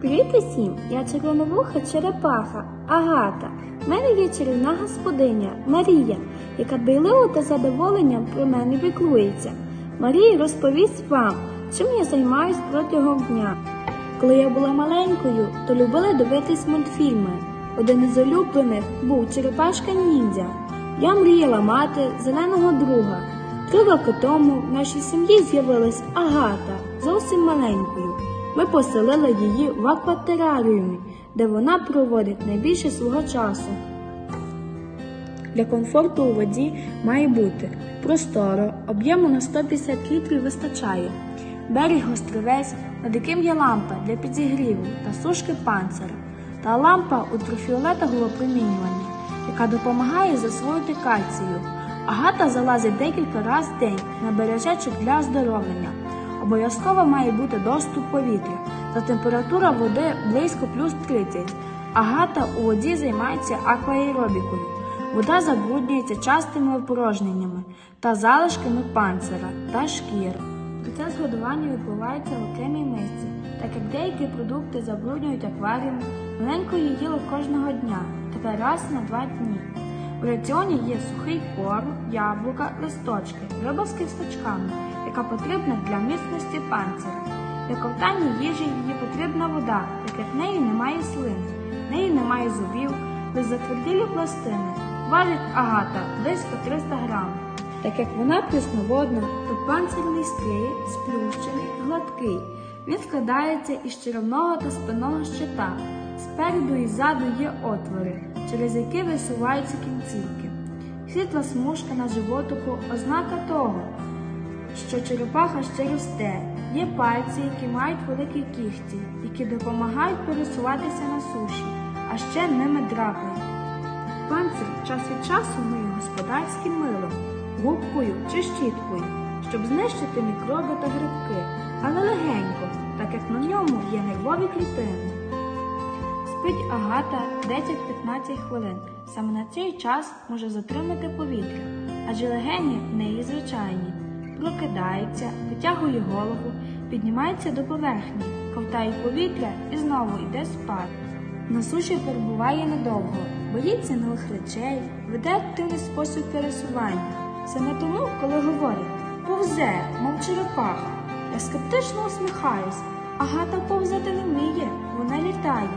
Привіт усім! Я червоновуха черепаха Агата. В мене є чарівна господиня Марія, яка дбайливо та задоволенням про мене піклується. Марія розповість вам, чим я займаюсь протягом дня. Коли я була маленькою, то любила дивитись мультфільми. Один із улюблених був Черепашка ніндзя. Я мріяла мати зеленого друга. Три роки тому в нашій сім'ї з'явилась Агата, зовсім маленькою. Ми поселили її в акватераріумі, де вона проводить найбільше свого часу. Для комфорту у воді має бути просторо, об'єму на 150 літрів вистачає. Берег острівець, над яким є лампа для підігріву та сушки панцира, та лампа ультрафіолетового випромінювання, яка допомагає засвоїти кальцію. Агата залазить декілька разів в день на бережечок для оздоровлення. Обов'язково має бути доступ повітря та температура води близько плюс 30. Агата у воді займається акваеробікою. Вода забруднюється частими опорожненнями та залишками панцира та шкір. Процес годування відбувається в окремій мисці, так як деякі продукти забруднюють акваріум, маленько її їло кожного дня, тепер раз на два дні. У раціоні є сухий корм, яблука, листочки, риба з кісточками, яка потрібна для міцності панцира. Для ковтання їжі їй потрібна вода, так як в неї немає слин, в неї немає зубів, лише затверділі пластини. Важить агата близько 300 грам. Так як вона прісноводна, то панцирний стрій сплющений, гладкий. Він складається із черевного та спинного щита. Спереду і ззаду є отвори, через які висуваються кінцівки. Світла смужка на животику ознака того, що черепаха ще росте. Є пальці, які мають великі кігті, які допомагають пересуватися на суші, а ще ними драпають. Панцир час від часу миє господарським милом, губкою чи щіткою, щоб знищити мікроби та грибки, але легенько, так як на ньому є нервові клітини. Спить агата 10-15 хвилин. Саме на цей час може затримати повітря, адже легені в неї звичайні. Прокидається, витягує голову, піднімається до поверхні, ковтає повітря і знову йде спати. На суші перебуває недовго, боїться нових речей, веде активний спосіб пересування. Саме тому, коли говорять повзе, мов черепаха, я скептично усміхаюсь. Агата повзати не вміє, вона літає.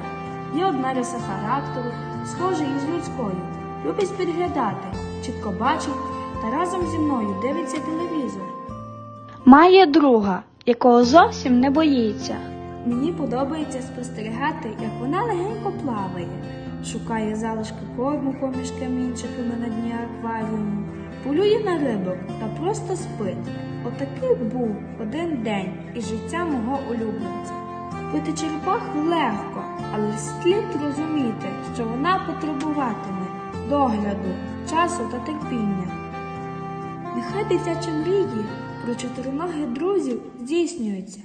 Є одна риса характеру, схожа із людською. Любить підглядати, чітко бачить та разом зі мною дивиться телевізор. Має друга, якого зовсім не боїться. Мені подобається спостерігати, як вона легенько плаває, шукає залишки корму поміж камінчиками на дні акваріуму, полює на рибок та просто спить. Отакий був один день із життя мого улюбленця. Бити черепаху легко, але слід розуміти, що вона потребуватиме догляду, часу та терпіння. Нехай дитячі мрії про чотириногих друзів здійснюються.